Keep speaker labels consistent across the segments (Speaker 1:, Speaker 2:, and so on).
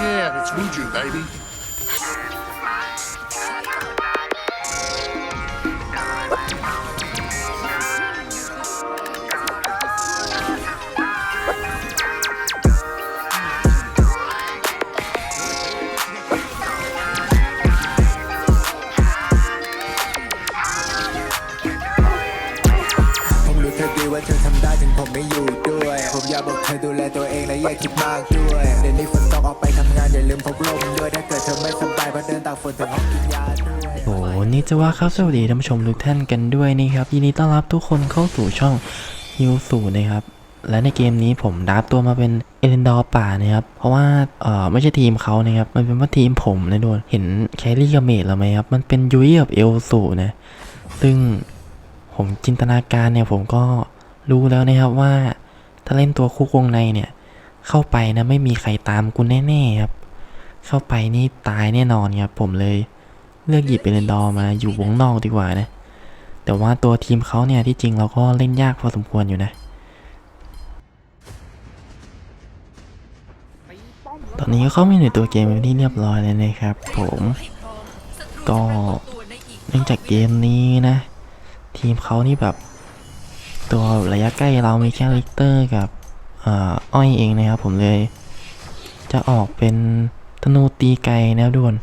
Speaker 1: Yeah, it's Muju, baby.
Speaker 2: ตัวเองและอย่าคิดมากด้วย เดี๋ยวนี้ฝนต้ออกไปทำงานอย่าลืมพกร่มด้วยถ้าเกิดเธอไม่สบายเพราะเดินตากฝนถึงห้องกินยาด้วย
Speaker 3: โอ้โหนี่จะว่าครับสวัสดีท่านผู้ชมทุกท่านกันด้วยนะครับยินดีต้อนรับทุกคนเข้าสู่ช่องฮิวสูนะครับและในเกมนี้ผมดับตัวมาเป็นเอเลนดอร์ป่านะครับ เพราะว่าเออไม่ใช่ทีมเขานะครับ มันเป็นว่าทีมผมนะโดนเห็นแครี่กับเมดแล้วไหมครับ มันเป็นยุ้ยกับเอลสูนะซึ่งผมจินตนาการเนี่ยผมก็รู้แล้วนะครับว่าถ้าเล่นตัวคุกวงในเนี่ย เข้าไปนะไม่มีใครตามกูแน่ๆครับ เข้าไปนี่ตายแน่นอนครับผมเลยเลือกหยิบเอเลนดอมาอยู่วงนอกดีกว่านะ แต่ว่าตัวทีมเขาเนี่ยที่จริงเราก็เล่นยากพอสมควรอยู่นะ ตอนนี้ก็เข้ามาในตัวเกมเป็นที่เรียบร้อยเลยนะครับผมก็เนื่องจากเกมนี้นะ ทีมเขานี่แบบ ตัวระยะใกล้เรามีแค่ลิกเตอร์กับ อ้อยเองนะครับผมเลย จะออกเป็นธนูตีไกลนะครับทุกคน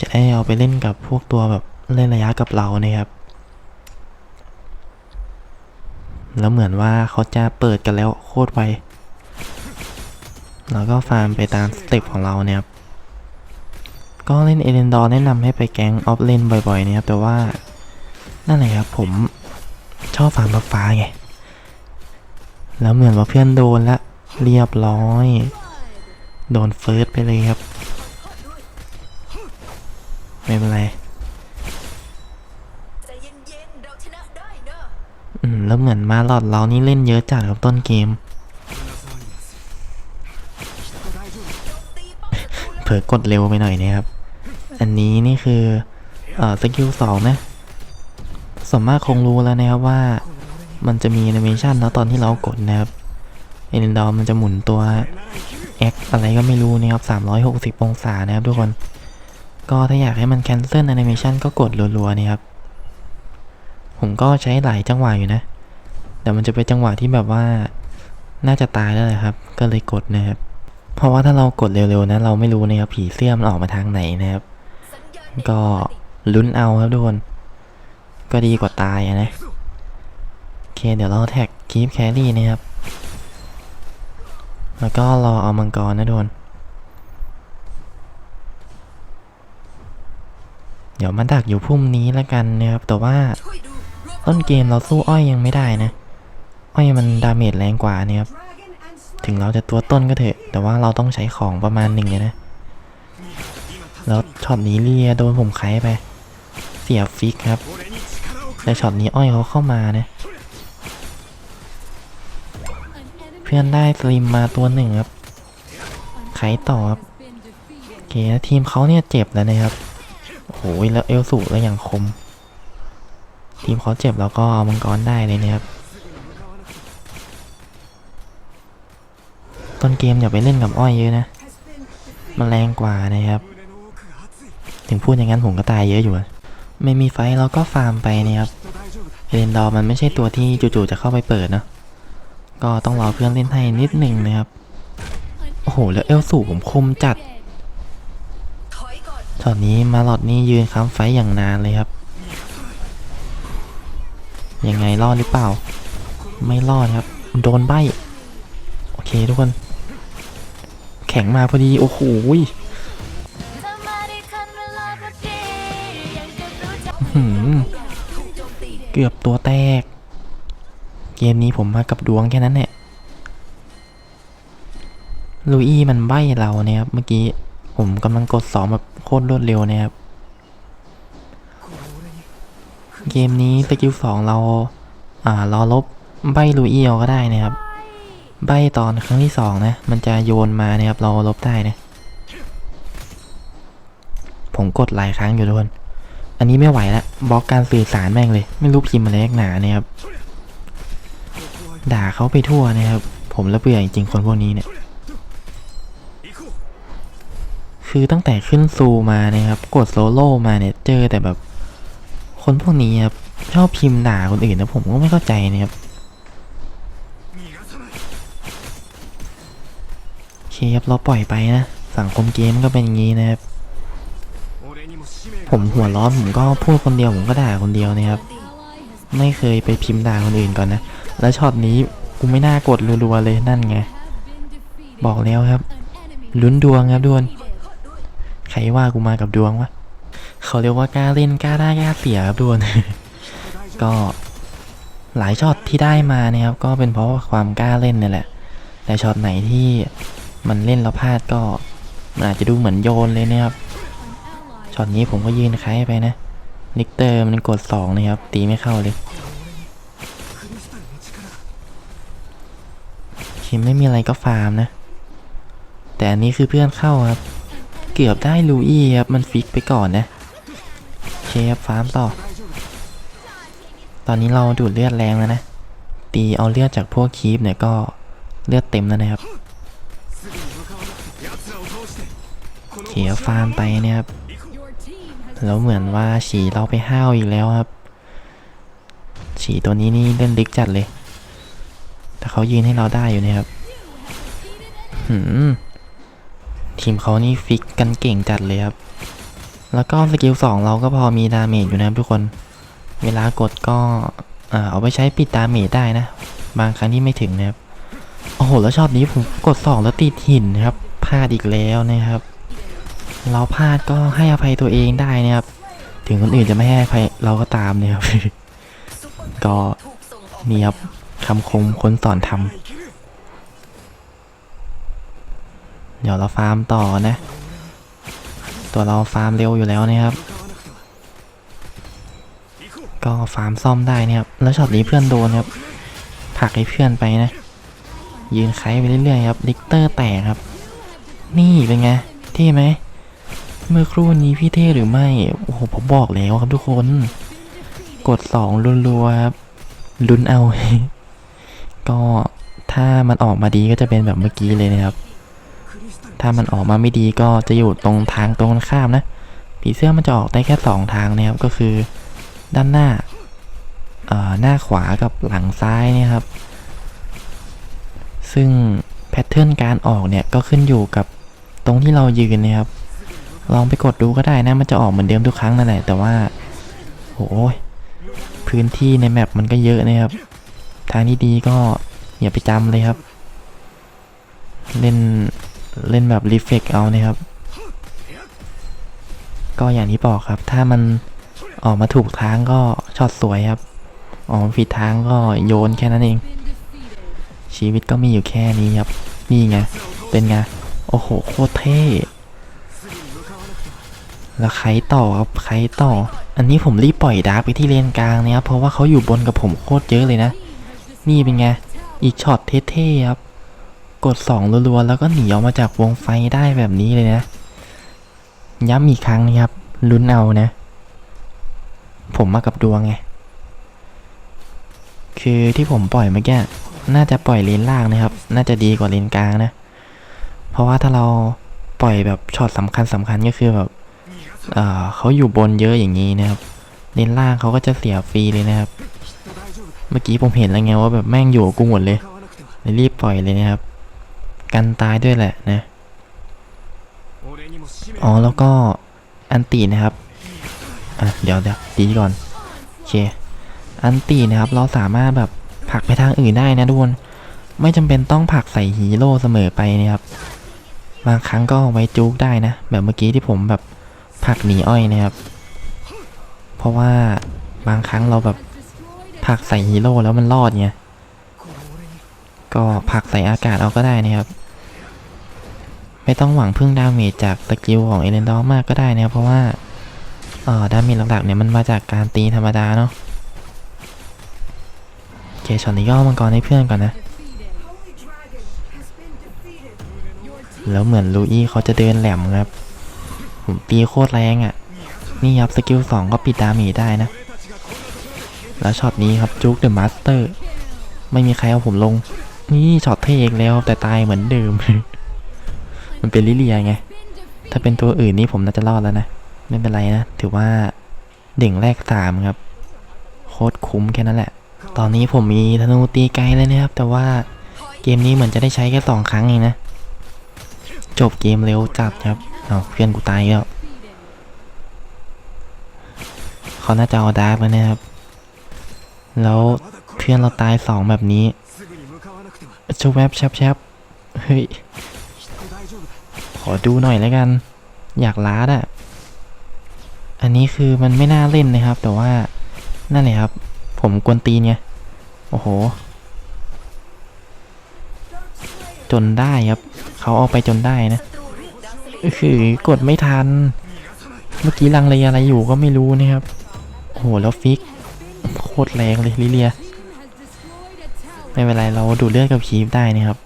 Speaker 3: จะได้เอาไปเล่นกับพวกตัวแบบเล่นระยะกับเรานะครับ แล้วเหมือนว่าเขาจะเปิดกันแล้วโคตรไวเราก็ฟาร์มไปตามสเต็ปของเราเนี่ยครับ ก็เล่นเอเลนดอร์แนะนำให้ไปแก๊งออฟเลนบ่อยๆนะครับ แต่ว่า นั่นแหละครับผมชอบฟาร์มฟ้าไง แล้วเหมือนว่าเพื่อนโดนละ เรียบร้อย โดนเฟิร์สไปเลยครับ ไม่เป็นไรอืมแล้วเหมือนมาหลอดเรานี่เล่นเยอะจัดครับต้นเกม เผลอกดเร็วไปหน่อยนะครับ อันนี้นี่คือ เอ่อสกิลสองนะสมมากคงรู้แล้วนะครับว่า มันจะมีแอนิเมชันแล้วตอนที่เรากดนะครับเอเลนดอร์มันจะหมุนตัวแอคอะไรก็ไม่รู้นะครับ 360 องศานะครับทุกคน ก็ถ้าอยากให้มันแคนเซิลแอนิเมชันก็กดรัวๆนะครับ ผมก็ใช้หลายจังหวะอยู่นะแต่มันจะเป็นจังหวะที่แบบว่าน่าจะตายแล้วแหละครับ ก็เลยกดนะครับ เพราะว่าถ้าเรากดเร็วๆนะ เราไม่รู้นะครับผีเสื้อมันออกมาทางไหนนะครับ ก็ลุ้นเอาครับทุกคน ก็ดีกว่าตายนะ เค เดี๋ยวเราแท็กคีฟแครี่นะครับ แล้วก็รอเอามังกรนะทุกคนเดี๋ยวมาดักอยู่พุ่มนี้แล้วกันนะครับ แต่ว่าต้นเกมเราสู้อ้อยยังไม่ได้นะ อ้อยมันดาเมจแรงกว่านี่ครับ ถึงเราจะตัวต้นก็เถอะ แต่ว่าเราต้องใช้ของประมาณหนึ่งเลยนะ แล้วช็อตนี้เลียโดนผมไขไป เสียฟิกครับ แต่ช็อตนี้อ้อยเขาเข้ามานะ เพื่อนได้สลิมมาตัวหนึ่งครับ ไขต่อครับโอเคแล้วทีมเขาเนี่ยเจ็บแล้วนะครับโอ้โหแล้วเอลสูแล้วอย่างคม ทีมเขาเจ็บแล้วก็เอามังกรได้เลยนะครับ ต้นเกมอย่าไปเล่นกับอ้อยเยอะนะ มันแรงกว่านะครับ ถึงพูดอย่างนั้นผมก็ตายเยอะอยู่อะไม่มีไฟเราก็ฟาร์มไปนะครับเอเลนดอมันไม่ใช่ตัวที่จู่ๆจะเข้าไปเปิดเนอะ ก็ต้องรอเพื่อนเล่นให้นิดหนึ่งนะครับ โอ้โห แล้วเอลสูผมคมจัด
Speaker 4: ถอน
Speaker 3: ช็อตนี้มาหลอดนี่ยืนค้ำไฟอย่างนานเลยครับ ยังไงรอดหรือเปล่า ไม่รอดครับ โดนใบ โอเคทุกคน แข็งมาพอดี โอ้โหเกือบตัวแตก เกมนี้ผมมากับดวงแค่นั้นแหละลูอี้มันใบเราเนี่ยครับเมื่อกี้ผมกำลังกดสองแบบโคตรรวดเร็วนะครับ เกมนี้สกิลสองเรา อ่ารอลบใบลูอี้เอาก็ได้นะครับ ใบตอนครั้งที่สองนะ มันจะโยนมานะครับ เราลบได้นะ ผมกดหลายครั้งอยู่ทุกคน อันนี้ไม่ไหวละบล็อกการสื่อสารแม่งเลย ไม่รู้พิมพ์อะไรหนาเนี่ยครับ ด่าเขาไปทั่วนะครับ ผมละเบื่อจริงๆคนพวกนี้เนี่ย คือตั้งแต่ขึ้นซูมานะครับ กดโซโล่มาเนี่ยเจอแต่แบบ คนพวกนี้ครับชอบพิมพ์ด่าคนอื่นนะผมก็ไม่เข้าใจนะครับโอเคครับเราปล่อยไปนะ สังคมเกมก็เป็นอย่างนี้นะครับ ผมหัวร้อนผมก็พูดคนเดียวผมก็ด่าคนเดียวนะครับ ไม่เคยไปพิมพ์ด่าคนอื่นก่อนนะ แล้วช็อตนี้กูไม่น่ากดรัวๆเลยนั่นไง บอกแล้วครับ ลุ้นดวงครับดวนใครว่ากูมากับดวงวะเขาเรียกว่ากล้าเล่นกล้าได้กล้าเสียครับดวนก็หลายช็อตที่ได้มาเนี่ยครับก็เป็นเพราะว่าความกล้าเล่นนี่แหละ แต่ช็อตไหนที่มันเล่นแล้วพลาดก็มันอาจจะดูเหมือนโยนเลยนะครับช็อตนี้ผมก็ยืนคล้ายไปนะลิกเตอร์มันกดสองนะครับตีไม่เข้าเลย คิมไม่มีอะไรก็ฟาร์มนะ แต่อันนี้คือเพื่อนเข้าครับ เกือบได้ลูอี้ครับมันฟิกไปก่อนนะโอเคครับฟาร์มต่อ ตอนนี้เราดูดเลือดแรงแล้วนะ ตีเอาเลือดจากพวกคีปเนี่ยก็เลือดเต็มแล้วนะครับเคครับฟาร์มไปเนี่ยครับ แล้วเหมือนว่าฉีเราไปห้าวอีกแล้วครับ ฉีตัวนี้นี่เล่นลิกจัดเลย แต่เขายืนให้เราได้อยู่นะครับหืมทีมเขานี่ฟิกกันเก่งจัดเลยครับ แล้วก็สกิลสองเราก็พอมีดาเมจอยู่นะครับทุกคน เวลากดก็เอาไปใช้ปิดดาเมจได้นะ บางครั้งที่ไม่ถึงนะครับ โอ้โห แล้วช็อตนี้ผมกดสองแล้วติดหินนะครับ พลาดอีกแล้วนะครับ เราพลาดก็ให้อภัยตัวเองได้นะครับ ถึงคนอื่นจะไม่ให้อภัยเราก็ตามเนี่ยครับ ก็นี่ครับ คำคมคนสอนทำเดี๋ยวเราฟาร์มต่อนะ ตัวเราฟาร์มเร็วอยู่แล้วนะครับ ก็ฟาร์มซ่อมได้นะครับ แล้วช็อตนี้เพื่อนโดนครับผักให้เพื่อนไปนะ ยืนไคไปเรื่อยๆครับลิกเตอร์แตกครับ นี่เป็นไงเท่ไหมเมื่อครู่นี้พี่เท่หรือไม่ โอ้โห ผมบอกแล้วครับทุกคน กดสองรัวๆครับลุ้นเอา ก็ถ้ามันออกมาดีก็จะเป็นแบบเมื่อกี้เลยนะครับ ถ้ามันออกมาไม่ดีก็จะอยู่ตรงทางตรงข้ามนะ ผีเสื้อมันจะออกได้แค่สองทางนะครับ ก็คือด้านหน้า เอ่อ หน้าขวากับหลังซ้ายนี่ยครับ ซึ่งแพทเทิร์นการออกเนี่ยก็ขึ้นอยู่กับตรงที่เรายืนนะครับ ลองไปกดดูก็ได้นะ มันจะออกเหมือนเดิมทุกครั้งนั่นแหละ แต่ว่า โอ้ยพื้นที่ในแมปมันก็เยอะนะครับ ทางที่ดีก็อย่าไปจำเลยครับ เล่นเล่นแบบรีเฟกเอานะครับ ก็อย่างที่บอกครับ ถ้ามันออกมาถูกทางก็ช็อตสวยครับ ออกผิดทางก็โยนแค่นั้นเอง ชีวิตก็มีอยู่แค่นี้ครับ นี่ไง เป็นไง โอ้โห โคตรเท่ แล้วใครต่อครับใครต่อ อันนี้ผมรีบปล่อยดาร์กไปที่เลนกลางนะครับ เพราะว่าเขาอยู่บนกับผมโคตรเยอะเลยนะ นี่เป็นไง อีกช็อตเท่ๆครับ กดสองรัวๆ แล้วก็หนีออกมาจากวงไฟได้แบบนี้เลยนะ ย้ำอีกครั้งนะครับ ลุ้นเอานะ ผมมากับดวงไง คือที่ผมปล่อยเมื่อกี้ น่าจะปล่อยเลนล่างนะครับ น่าจะดีกว่าเลนกลางนะ เพราะว่าถ้าเราปล่อยแบบช็อตสำคัญสำคัญก็คือแบบเเขาอยู่บนเยอะอย่างนี้นะครับเลนล่างเขาก็จะเสียฟรีเลยนะครับ เมื่อกี้ผมเห็นแล้วไงว่าแบบแม่งอยู่กูหมดเลยเลยรีบปล่อยเลยนะครับ กันตายด้วยแหละนะ อ๋อแล้วก็อันตีนะครับ อะเดี๋ยวเดี๋ยวดีก่อนโอเค อันตีนะครับ เราสามารถแบบผลักไปทางอื่นได้นะทุกคน ไม่จำเป็นต้องผลักใส่ฮีโร่เสมอไปนะครับ บางครั้งก็ไว้จุกได้นะ แบบเมื่อกี้ที่ผมแบบผลักหนีอ้อยนะครับ เพราะว่าบางครั้งเราแบบ ผักใส่ฮีโร่แล้วมันรอดไงก็ผักใส่อากาศเอาก็ได้นะครับ ไม่ต้องหวังพึ่งดาเมจจากสกิลของเอเลนดอมากก็ได้นะครับเพราะว่าเอ่อดาเมจหลักๆเนี่ยมันมาจากการตีธรรมดาเนาะโอเคช็อตนี้ก็เอมังกรให้เพื่อนก่อนนะ แล้วเหมือนลูอี้เขาจะเดินแหลมครับ ผมตีโคตรแรงอะ่ะ นี่ครับสกิลสองก็ปิดดาเมจได้นะ แล้วช็อตนี้ครับจุกเดอะมาสเตอร์ไม่มีใครเอาผมลง นี่ช็อตเทอีกแล้วแต่ตายเหมือนเดิม มันเป็นลิเลียไง ถ้าเป็นตัวอื่นนี่ผมน่าจะรอดแล้วนะ ไม่เป็นไรนะ ถือว่าเด่งแรกสามครับ โคตรคุ้มแค่นั้นแหละ ตอนนี้ผมมีธนูตีไกลเลยนะครับ แต่ว่าเกมนี้เหมือนจะได้ใช้แค่สองครั้งเองนะ จบเกมเร็วจัดครับเอาเพื่อนกูตายแล้วเขาน่าจะเอาดาร์กแล้วนะครับ แล้วเพื่อนเราตายสองแบบนี้ชวแวบแชบแชบเฮ้ย ขอดูหน่อยแล้วกัน อยากล้าดอะอันนี้คือมันไม่น่าเล่นนะครับ แต่ว่า นั่นแหละครับ ผมกวนตีนไง โอ้โห จนได้ครับ เขาเอาไปจนได้นะคือกดไม่ทัน เมื่อกี้ลังเลอะไรอยู่ก็ไม่รู้นะครับ โอ้โห แล้วฟิก ตรแรงเลยลิเลีย ไม่เป็นไรเราดูดเลือดกับคีฟได้นะครับ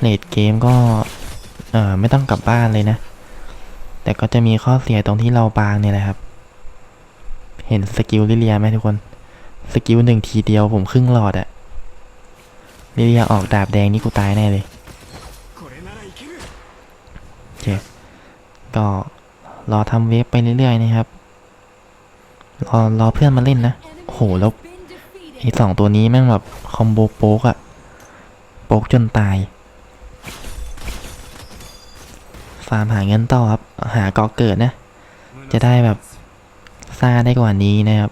Speaker 3: เลดเกมก็เอ่อไม่ต้องกลับบ้านเลยนะ แต่ก็จะมีข้อเสียตรงที่เราบางเนี่ยแหละครับ เห็นสกิลลิเลียไหมทุกคน สกิลหนึ่งทีเดียวผมครึ่งหลอดอะลิเลียออกดาบแดงนี่กูตายแน่เลยโอเคก็รอทำเวฟไปเรื่อยๆนะครับ รอรอเพื่อนมาเล่นนะโหแล้วไอ้สองตัวนี้แม่งแบบคอมโบโป๊กอะโป๊กจนตาย ฟาร์มหาเงินต่อครับ หากอเกิดนะ จะได้แบบซาได้กว่านี้นะครับ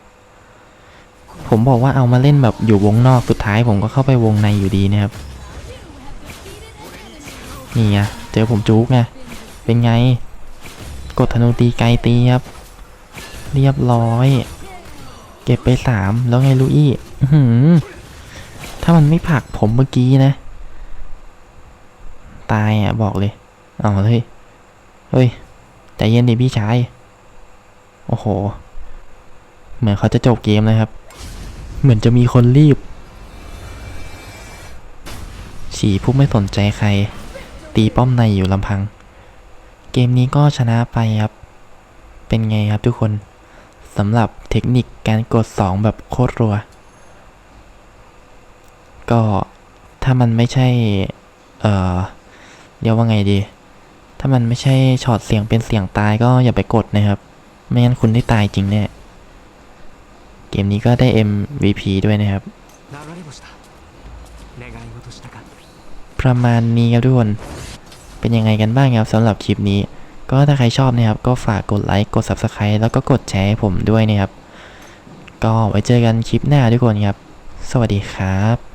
Speaker 3: ผมบอกว่าเอามาเล่นแบบอยู่วงนอกสุดท้าย ผมก็เข้าไปวงในอยู่ดีนะครับ นี่ไงเจอผมจุกไงเป็นไง กดธนูตีไกลตีครับ เรียบร้อย เก็บไปสามแล้วไงลูอี้หือถ้ามันไม่ผลักผมเมื่อกี้นะ ตายอะบอกเลย เอาเลยเฮ้ยใจเย็นดิพี่ชาย โอ้โห เหมือนเขาจะจบเกมเลยครับ เหมือนจะมีคนรีบฉีผู้ไม่สนใจใคร ตีป้อมในอยู่ลำพัง เกมนี้ก็ชนะไปครับ เป็นไงครับทุกคน สำหรับเทคนิคการกด 2 แบบโคตรรัว ก็ถ้ามันไม่ใช่ เออเรียกว่าไงดี ถ้ามันไม่ใช่ช็อตเสียงเป็นเสียงตายก็อย่าไปกดนะครับ ไม่งั้นคุณได้ตายจริงแน่เกมนี้ก็ได้ MVP ด้วยนะครับ ประมาณนี้ครับทุกคน เป็นยังไงกันบ้างครับสำหรับคลิปนี้ ก็ถ้าใครชอบนะครับ ก็ฝากกดไลค์กด Subscribe แล้วก็กดแชร์ให้ผมด้วยนะครับ ก็ไว้เจอกันคลิปหน้าทุกคนครับ สวัสดีครับ